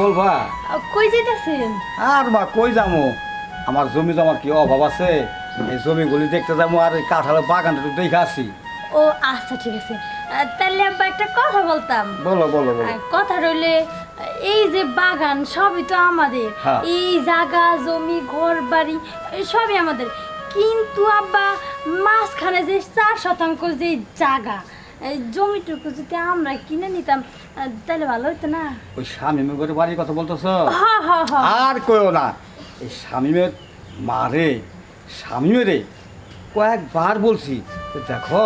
বলবা কই যেতেছেন আর মা কই যাব আমার জমি জমার কি অভাব আছে? এই জমিগুলি দেখতে যাব আর এই কাঁঠালের বাগানটা দেখে আসি। ও আচ্ছা ঠিক আছে। তাহলে আব্বা একটা কথা বলতাম। বলো বলো কথা রইলে এই যে বাগান সবই তো আমাদের। হ্যাঁ। এই জায়গা জমি ঘর বাড়ি সবই আমাদের। কিন্তু আব্বা মাঝখানে যে চার শতাংশ যে জায়গা জমিটুকু যদি আমরা কিনে নিতাম তাহলে ভালো হতো না। ওই স্বামী মেয়ের বাড়ির কথা বলতেছ? আর কইও না এই স্বামীমের মারে স্বামীমেরে কয়েকবার বলছি দেখো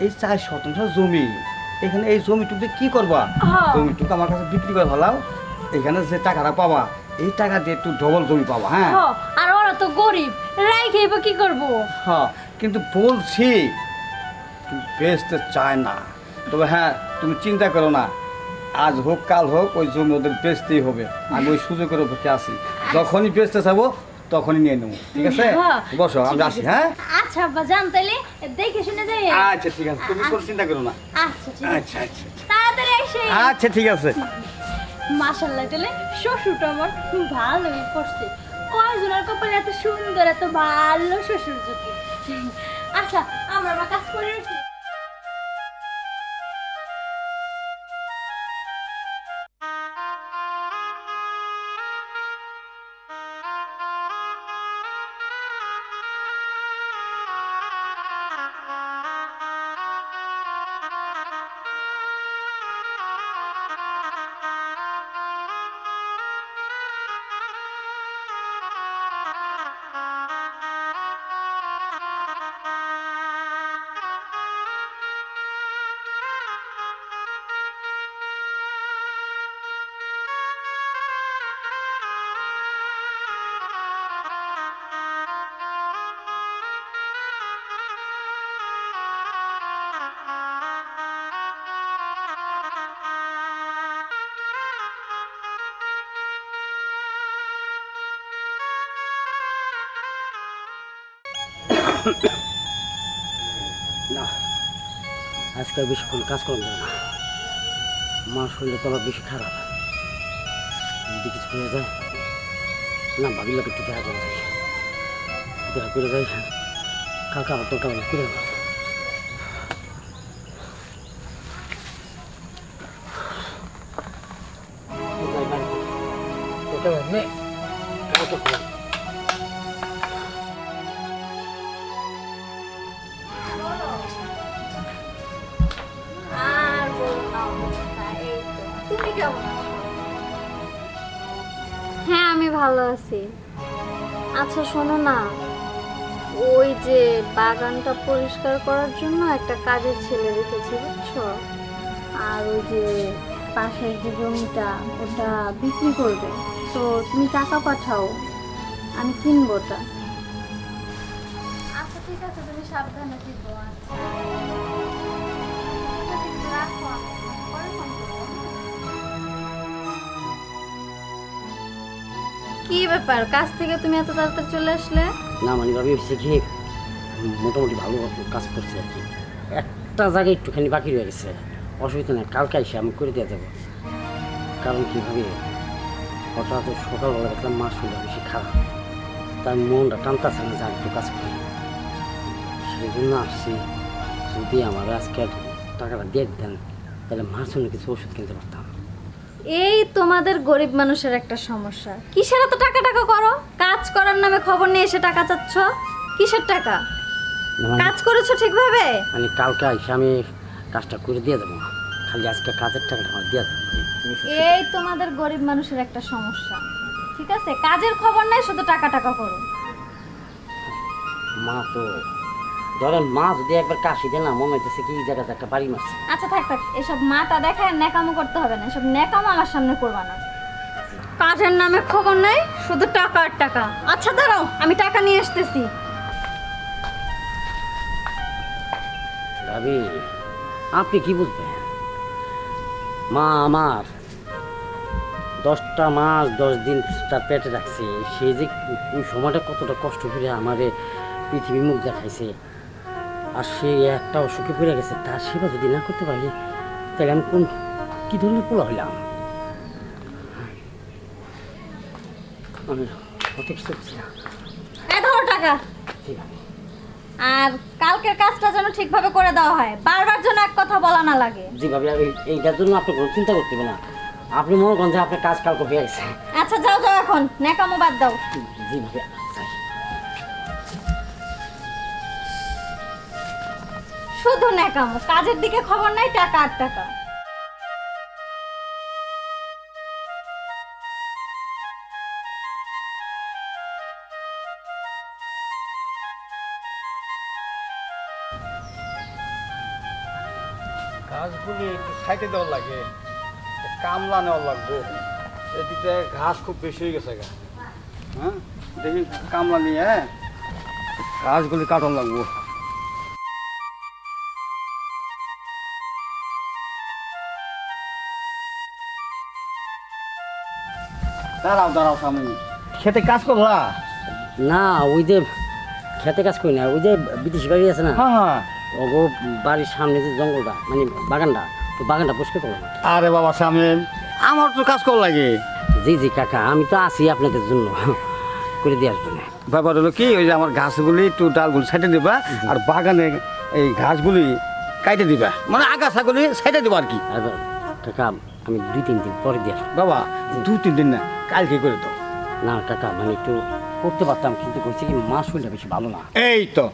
এই চার শতাংশ জমি এখানে এই জমিটুকু কি করবা। জমিটুকু আমার কাছে বিক্রি করে ফেলাও এখানে যে টাকাটা পাবা এই টাকা দিয়ে একটু ডবল জমি পাবা হ্যাঁ? আর ওরা তো গরিব রাই খেয়ে কি করব? হ্যাঁ কিন্তু বলছি বেচতে চায় না। তবে হ্যাঁ তুমি চিন্তা করো না আজ হোক কাল হোক ওই জমি ওদের বেচতেই হবে। আমি ওই সুযোগের উপরে আসি যখনই বেচতে চাবো তখনই নিয়ে নেব। ঠিক আছে? হ্যাঁ, বসো আমি আসি হ্যাঁ? আচ্ছা আব্বা দেখে শুনে যাই। আচ্ছা ঠিক আছে। তুমি কোনো চিন্তা করো না। আচ্ছা আচ্ছা আচ্ছা তাড়াতাড়ি এসে আচ্ছা ঠিক আছে। মাশাল্লাহ তাহলে শ্বশুরটা আমার খুব ভালোই করছে। কয়জনের কপালে এত সুন্দর এত ভালো শ্বশুর যদি আচ্ছা আমরা কাজ করে আজকে বেশিক্ষণ কাজ করা যাবে না। মা শরীরে তো আবার বেশি খারাপ। যদি কিছু হয়ে যায় না ভাবির লোক একটু দেখা করে যাই। দেখা করে যাই কালকে আবার দরকার করে দেবো যাই বাড়িতে। আচ্ছা শোনো না। ওই যে বাগানটা পরিষ্কার করার জন্য একটা কাজের ছেলে রেখেছি, বুঝছ? আর ওই যে পাশের যে জমিটা, ওটা বিক্রি করবে। তো তুমি টাকা পাঠাও, আমি কিনবো ওটা। আচ্ছা ঠিক আছে, তুমি সাবধানে থেকো আচ্ছা। কি ব্যাপার? কাজ থেকে তুমি এত তাড়াতাড়ি চলে আসলে? না মানে হচ্ছে কি, মোটামুটি ভালো কাজ করছে আর কি। একটা জায়গায় একটুখানি বাকি রয়ে গেছে। অসুবিধা নেই, কালকে এসে আমি করে দিয়ে দেবো কারণ কি ভাবি, হঠাৎ সকালবেলা দেখলাম মা শরীরটা বেশি খারাপ। তার মনটা টানতেছে না যে একটু কাজ করি। সেই জন্য আসছি, যদি আমার আজকে টাকাটা দিয়ে দিতেন তাহলে মার জন্য কিছু ওষুধ কিনতে পারতাম। এই তোমাদের গরিব মানুষের একটা সমস্যা। কিসের এত টাকা টাকা করো? কাজ করার নামে খবর নিয়ে এসে টাকা চাচ্ছ? কিসের টাকা? মানে- কাজ করেছ ঠিকভাবে? মানে কালকে এসে আমি কাজটা করে দিয়ে দেবো। খালি আজকে কাজের টাকাটা আমার দিয়ে দেবো। এই তোমাদের গরিব মানুষের একটা সমস্যা। ঠিক আছে? কাজের খবর নাই শুধু টাকা টাকা করো। মা তো ধরেন মা যদি একবার কাশি দেয় না মনে হইতেছে কি এই জায়গাতে একটা বাড়ি মারছে। আচ্ছা থাক থাক এসব মাটা দেখায় ন্যাকামো করতে হবে না এসব ন্যাকামো আমার সামনে করবা না। কাজের নামে খবর নাই শুধু টাকা আর টাকা। আচ্ছা দাঁড়াও আমি টাকা নিয়ে আসতেছি। ভাবি আপনি কি বুঝবেন? মা আমার দশটা মাস দশ দিন তার পেটে রাখছে সে যে ওই সময়টা কতটা কষ্ট করে আমারে পৃথিবী মুখ দেখাইছে। আর সে একটা অসুখে পড়ে গেছে তার সেবা যদি না করতে পারি তাহলে আমি কোন কী ধরনের পোলা হইলাম? আমি কিছু না। টাকা। আর কালকের কাজটা যেন ঠিকভাবে করে দেওয়া হয় বারবার যেন এক কথা বলা না লাগে। জি ভাবি এই- এইটার জন্য আপনি কোনো চিন্তা করতে না। আপনি মনে করেন যে আপনার কাজ কাল হয়ে গেছে। আচ্ছা যাও যাও এখন নেকামো বাদ দাও। জি ভাবি। শুধু নেকামো কাজের দিকে খবর নাই, টাকা আর টাকা। ঘাসগুলি একটু সাইডে দেওয়ার লাগে, কামলা নেওয়ার লাগবে। এদিকে ঘাস খুব বেশি হয়ে গেছে গা। হ্যাঁ? দেখি কামলা নিয়ে হ্যাঁ? ঘাসগুলি কাটন লাগবো। দাঁড়াও দাঁড়াও সামনে খেতে কাজ করলা না ওই যে খেতে কাজ করি না ওই যে বিদেশি বাড়ি আছে না? হ্যাঁ হ্যাঁ। ওগো বাড়ির সামনে যে জঙ্গলটা মানে বাগানটা তো বাগানটা পরিষ্কার করলাম আরে বাবা সামনে আমার তো কাজ কর লাগে। জি জি কাকা আমি তো আছি আপনাদের জন্য। করে দেওয়ার জন্য ব্যাপার হলো কি ওই যে আমার ঘাসগুলি একটু ডালগুলি সাইডে দিবা আর বাগানে এই ঘাসগুলি কাইটে দিবা। মানে আগাছাগুলি সাইডে দিবা আর কি। আর কাকা আমি দুই তিন দিন পরে দিয়ে আসব। বাবা দু তিন দিন না। কালকে করে দাও। না কাকা মানে একটু করতে পারতাম কিন্তু কইছে কি মা শরীরটা বেশি ভালো না। এই তো।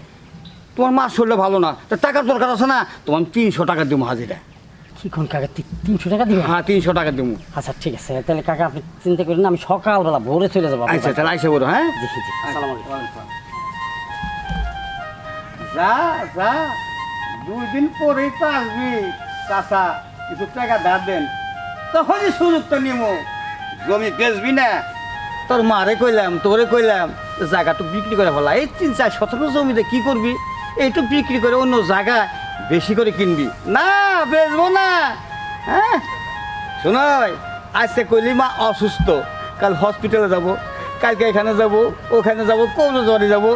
তোমার মাছ শরীরটা ভালো না। তা টাকার দরকার আছে না তোমার তিনশো টাকা দেবো হাজিরা। কি কোন কাকা তিনশো টাকা দিবেন হ্যাঁ তিনশো টাকা দেবো আচ্ছা ঠিক আছে তাহলে কাকা আপনি চিন্তা করেন আমি সকালবেলা ভোরে চলে যাব। আচ্ছা তাহলে আইসে বলো হ্যাঁ? আসসালামু আলাইকুম। যা যা দুই দিন পরেই তো আসবি। চাষা কিছু টাকা ধার দেন। তখনই সুযোগ তো নিমো। জমি বেচবি না। তোর মারে কইলাম তোরে কইলাম জায়গাটা বিক্রি করে ফেলা। এই তিন চার শতক জমিতে কি করবি? এইটু বিক্রি করে অন্য জায়গা বেশি করে কিনবি। না বেচবো না। হ্যাঁ? শোনাই আজকে কইলি মা অসুস্থ। কাল হসপিটালে যাব কালকে এখানে যাব ওখানে যাব কোনো জ্বরে যাব।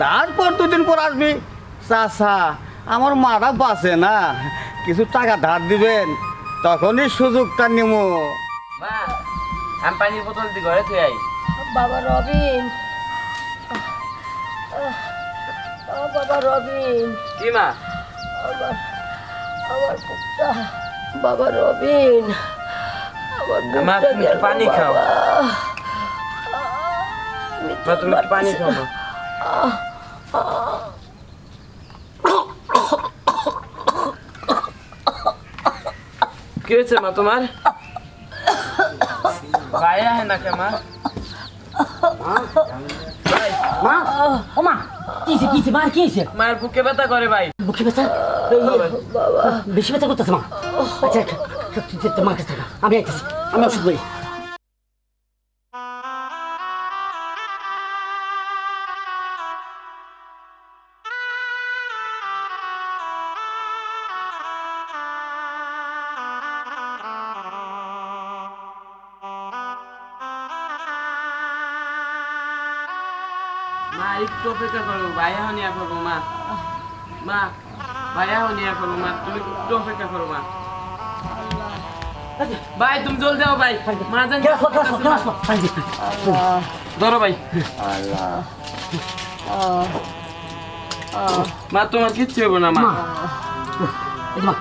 তারপর দুদিন পর আসবি। চাষা আমার মারা বাঁচে না। কিছু টাকা ধার দিবেন তখনই সুযোগটা নিব মা আমি পানির বোতল দিয়ে ঘরে থুয়ে আই। বাবা রবিন। ও বাবা রবিন। কি মা? আমার আমার বুকটা বাবা রবিন। আমার বুকটা পানি খাও। মা তুমি পানি খাও মা। কি হয়েছে মা তোমার? ভাইয়া হ্যাঁ না কে মা মা ও মা কি হয়েছে কি হয়েছে মা কি হয়েছে মায়ের বুকে ব্যথা করে ভাই বুকে ব্যথা বেশি ব্যথা করতেছে মা আচ্ছা তোমার কাছে থাকা। আমি আইতেছি আমি ওষুধ বলি আর একটু অপেক্ষা করো ভাইয়া হনিয়া করব মা। মা ভাইয়া হনিয়া করব মা তুমি একটু অপেক্ষা করো মা। ভাই তুমি জলদি যাও ভাই। মা জান। ধরো ভাই। মা তোমার কিচ্ছু হইব না মা। মা এই যে মা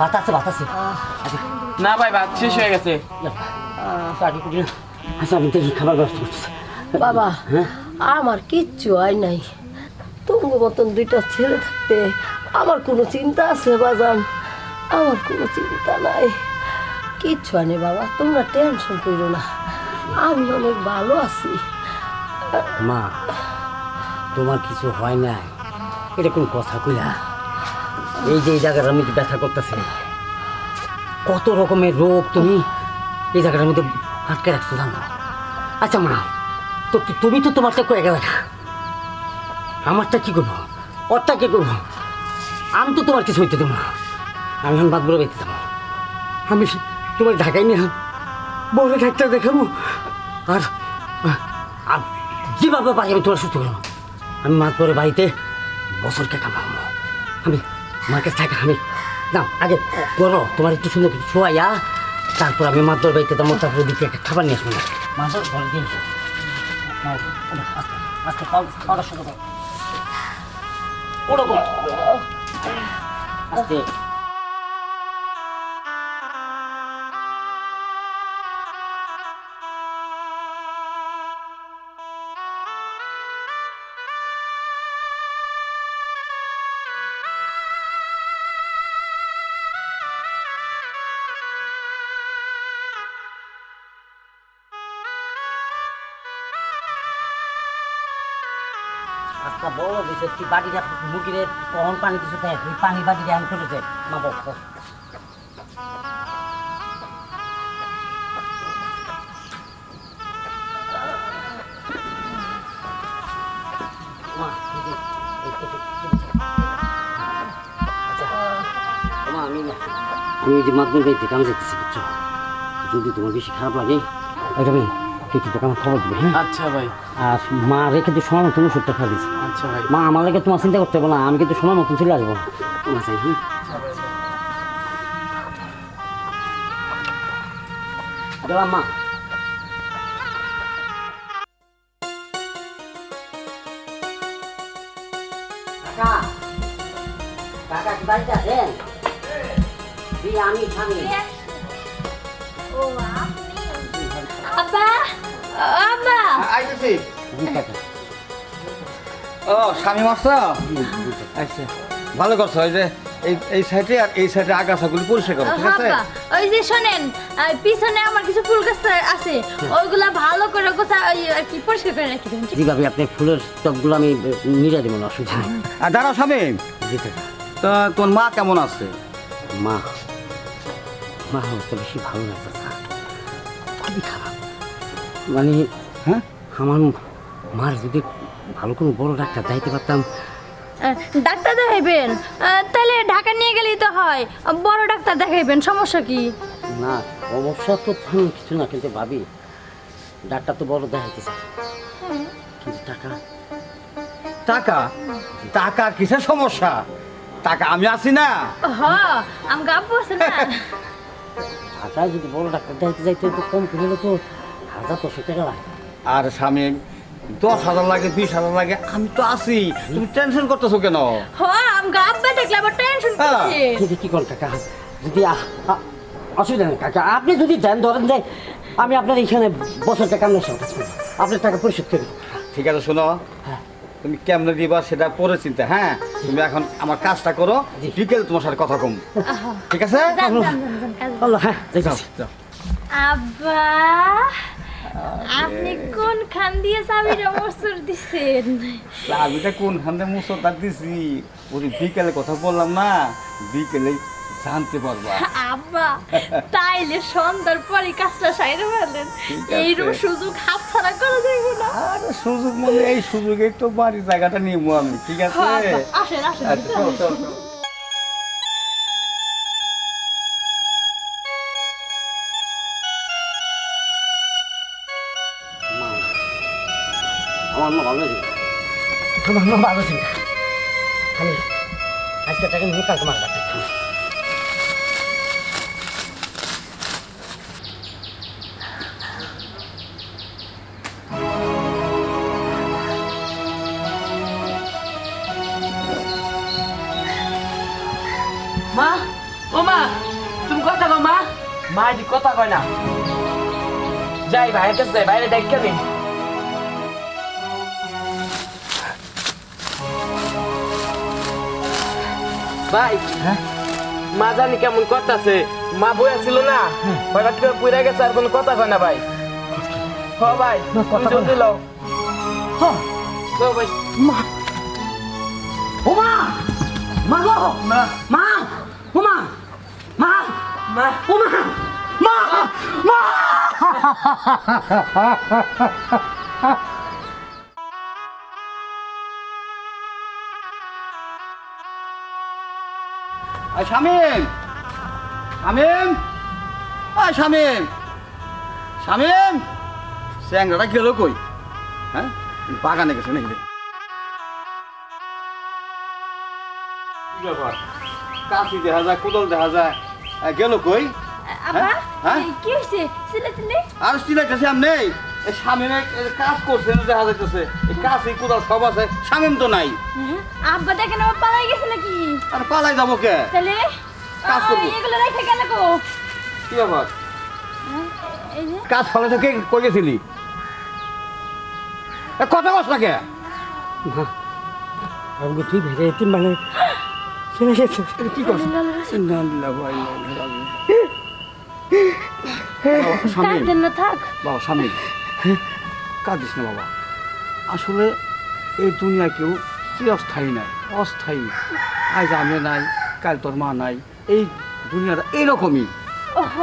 বাতাসে বাতাসে। আচ্ছা। না ভাই ভাত শেষ হয়ে গেছে। আচ্ছা আমি দেখি খাবার ব্যবস্থা করতেছি। বাবা হ্যাঁ? আমার কিচ্ছু হয় নাই। তোমার মতন দুইটা ছেলে থাকতে আমার কোনো চিন্তা আছে বাজান? আমার কোনো চিন্তা নাই। কিচ্ছু নাই বাবা। তোমরা টেনশন করো না। আমি অনেক ভালো আছি। মা তোমার কিছু হয় নাই। এটা কোন কথা কইলা? এই যে এই জায়গাটার মধ্যে ব্যথা করতেছে। কত রকমের রোগ তুমি এই জায়গাটার মধ্যে আটকে রাখছো, জানো? আচ্ছা মা, তো তুমি তো তোমারটা করে গেলে না। আমারটা কি করব? ওরটা কি করব? আমি তো তোমার কিছু হইতে দেবো না। আমি এখন বাদ বলে যাব। আমি তোমার ঢাকায় নিয়ে বড় ডাক্তার দেখাবো। আর আর যেভাবে পারি আমি তোমার সুস্থ করব আমি মাছ পরে বাড়িতে বছরকে কামাবো। আমি মার কাছে থাকে, আমি দাও, আগে করো তোমার একটু সুন্দর কিছু শোয়াইয়া, তারপর আমি মাছ ধরে বাড়িতে তোমার তারপরে দিকে একটা খাবার নিয়ে আসব না। মাছ ধরে দিয়ে আস্তে পাও আজকে বড় দিছে তুই বাড়িটা মুগিরে কখন পানি দিছে দেখ ওই পানি বাড়িটা আমি ফেলেছে। মা বক মা এই যে, এই- এই- এই- আচ্ছা, আমি যে মাধ্যমিক কামে যেতেছি বুঝছ? যদি তোমার বেশি খারাপ লাগে। আমি তুই কিন্তু আমার খবর দিবে হ্যাঁ? আচ্ছা ভাই। আর মা রেখে তুই সময় মতন ওষুধটা খাওয়া দিস আচ্ছা ভাই। মা আমার লাগে তোমার চিন্তা করতে হবে না আমি কিন্তু সময় মতন চলে আসব। হ্যাঁ। গেলাম মা। কাকা কাকা কি বাড়িতে আছেন? জি আমি আব্বা? আব্বা! আইতেছি। ও স্বামী মাস্টার আচ্ছা। ভালো করছ ওই যে এই এই সাইডে আর এই সাইডে আগাছাগুলি পরিষ্কার করো ঠিক আছে? ওই যে শোনেন পিছনে আমার কিছু ফুল গাছ আছে ওইগুলা ভালো করে গোছা ওই আর কি পরিষ্কার করে রেখে দেবেন জি ভাবি আপনি ফুলের টবগুলো আমি নিয়ে দেবো না অসুবিধা নেই। আর দাঁড়াও স্বামী। জি তা তোর মা কেমন আছে? মা মা অবস্থা বেশি ভালো না খুবই খারাপ। মানে হ্যাঁ? আমার মার যদি ভালো কোনো বড় ডাক্তার দেখাইতে পারতাম। ডাক্তার দেখাইবেন? তাহলে ঢাকা নিয়ে গেলেই তো হয়। বড় ডাক্তার দেখাইবেন সমস্যা কি? না সমস্যা তো তেমন কিছু না কিন্তু ভাবি ডাক্তার তো বড় দেখাইতে চাই কিন্তু টাকা? টাকা? টাকা কিসের সমস্যা? টাকা আমি আছি না। হ্যাঁ আমাকে আব্বু আছে না? টাকা যদি বড় ডাক্তার দেখাইতে যাইতে তো কম করে তো হাজার দশক টাকা লাগে। আর স্বামী দশ হাজার লাগে বিশ হাজার লাগে আমি তো আছি। তুমি টেনশন করতেছো কেন? হ আমাকে দেখলে আবার টেনশন হ্যাঁ। কি করেন কাকা? যদি অসুবিধা নেই কাকা। আপনি যদি দেন ধরেন যে আমি আপনার এখানে বছর টাকা সঙ্গে আপনার টাকা পরিশোধ করে ঠিক আছে শোনো। হ্যাঁ। তুমি কেমনে দিবা সেটা পরে চিন্তা হ্যাঁ? তুমি এখন আমার কাজটা করো। বিকেল তোমার সাথে কথা কম। ঠিক আছে? হ্যাঁ যাইতেছি। যাও। আব্বা। আপনি কোন খান দিয়ে চাবিটা মসুর দিছেন? চাবিটা কোন খান্দে মুসলদার দিছি ওই বিকেলে কথা বললাম না বিকেলে জানতে পারবা। আব্বা তাইলে সন্ধ্যার পরে কাজটা সাইরে ফেলেন। এইরকম সুযোগ হাত ছাড়া করা যাইব না। আর সুযোগ মানে এই সুযোগে তো বাড়ির জায়গাটা নিব আমি ঠিক আছে? হ্যাঁ, আসেন আসেন আমার মা ভালো আছে আমার মা ভালো আছে আমি আজকে টাকা নিয়ে কাল তোমার ডাক্তার খাব। মা ও মা তুমি কথা কও মা। মা কথা কয় না। যাই বাইরে কাছে যাই বাইরে নেই ভাই মা জানি কেমন করতেছে। মা বই ছিল না হঠাৎ করে পুড়ে গেছে আর কোনো কথা কয় না ভাই। হ ভাই জলদি লও। ভাই। ও মা! মা গো! মা। মা! ও মা! মা! মা। ও মা! মা! মা! আর শামিম! শামিম! আয় শামিম! শামিম! স্যাংরাটা গেল কই? হ্যাঁ? বাগানে গেছে নাকি? ব্যাপার? কাশি দেখা যায় কোদাল দেখা যায়। গেল কই? হ্যাঁ? কি হয়েছে সিলে সিলে আর সিলাইতেছে আমি নেই। শামিমে কাজ করছে দেখা যাইতেছে। এই কাশি কোদাল সব আছে। শামিম তো নাই। আব্বা দেখেন আমার পালাই গেছে নাকি? আর পালাই যাব কে? তাহলে কাজ করব। এগুলো রেখে গেল গো কি ব্যাপার? এই যে। কাজ ফলে কে কই গেছিলি? এ, কথা কস না কে? আমাকে তুই ভেবে এতিম মানে চলে গেছে। কি করছ? স্বামী কাঁদতেন না থাক। বাবা স্বামী কাঁদিস না বাবা। আসলে এই দুনিয়া কেউ চিরস্থায়ী নাই অস্থায়ী আজ আমি নাই কাল তোর মা নাই এই দুনিয়াটা এইরকমই ওহ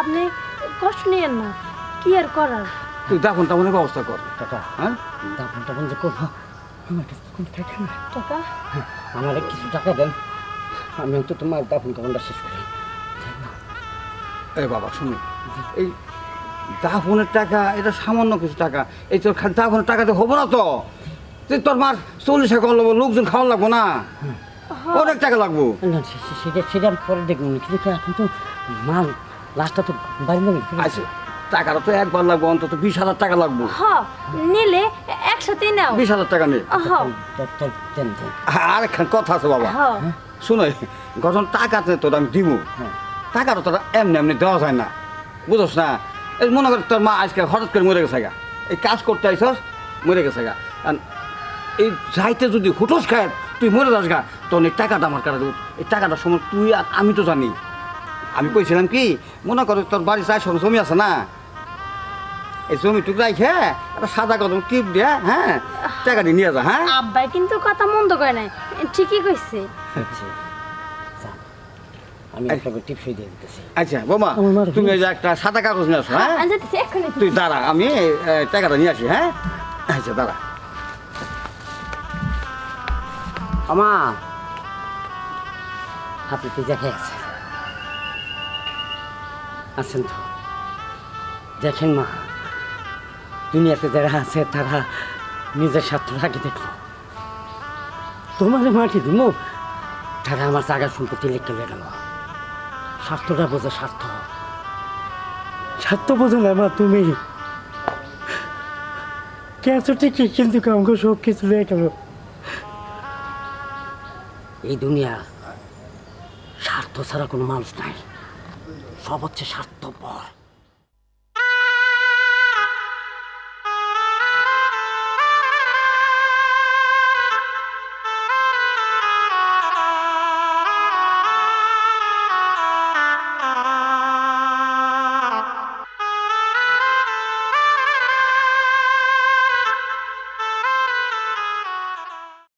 আপনি কষ্ট নিয়েন না কি আর করার? তুই দাফন টাফনের ব্যবস্থা কর। টাকা হ্যাঁ? দাপন টাপন যে করব। আমার কাছে কোনো টাকা না টাকা? আমার কিছু টাকা দেন। আমি অন্তত তোমার দাপন কাপনটা শেষ করি। এ বাবা শুনি এই দাফনের টাকা এটা সামান্য কিছু টাকা। এই তোর খালি দাফনের টাকাতে হব না তো? তুই তোর মার চল্লিশ টাকা লাগবো লোকজন খাওয়া লাগবো না? অনেক টাকা লাগবো। সেটা সেটা আমি পরে দেখব কিন্তু এখন তো মাল লাস্টটা তো বাড়ি নেবে? আচ্ছা টাকাটা তো একবার লাগবো অন্তত বিশ হাজার টাকা লাগবো। হ নিলে একসাথেই নাও। বিশ হাজার টাকা নেই হ দেন দেন। আর একখান কথা আছে বাবা। হ শুনো গঠন টাকাতে তোর আমি দিব হ্যাঁ। টাকাটা তোরা এমনি এমনি দেওয়া যায় না। বুঝোস না? এই মনে কর তোর মা আজকে হঠাৎ করে মরে গেছে গা। এই কাজ করতে আইসস মরে গেছে গা। এই যাইতে যদি হুটস খায় তুই মরে যাস গা। তখন এই টাকাটা আমার কাটা দেবো এই টাকাটা সময় তুই আর আমি তো জানি। আমি কইছিলাম কি মনে করো তোর বাড়ি চাই সব জমি আছে না? এই জমি টুকু রাখে একটা সাদা কদম টিপ দিয়ে হ্যাঁ? টাকা দিয়ে নিয়ে যা হ্যাঁ? আব্বাই কিন্তু কথা মন্দ করে নাই। ঠিকই কইছে। আচ্ছা। আমি আপনাকে টিপসই দিয়ে দিতেছি। আচ্ছা বোমা তুমি যে একটা সাদা কাগজ নিয়ে আসো হ্যাঁ? আমি যাইতেছি এক্ষুনি। তুই দাঁড়া আমি টাকাটা নিয়ে আসি হ্যাঁ? আচ্ছা দাঁড়া। আমা আপনি তো দেখে আছেন? আছেন তো। দেখেন মা দুনিয়াতে যারা আছে তারা নিজের স্বার্থ আগে দেখল তোমার মাটি দিমু তারা আমার জায়গা সম্পত্তি লিখে গেল। স্বার্থটা বোঝো স্বার্থ। স্বার্থ বোঝো না মা তুমি। কেঁচো ঠিকই কিন্তু কামকে সব কিছু নেই কেন? এই দুনিয়া স্বার্থ ছাড়া কোনো মানুষ নাই। সব হচ্ছে স্বার্থপর।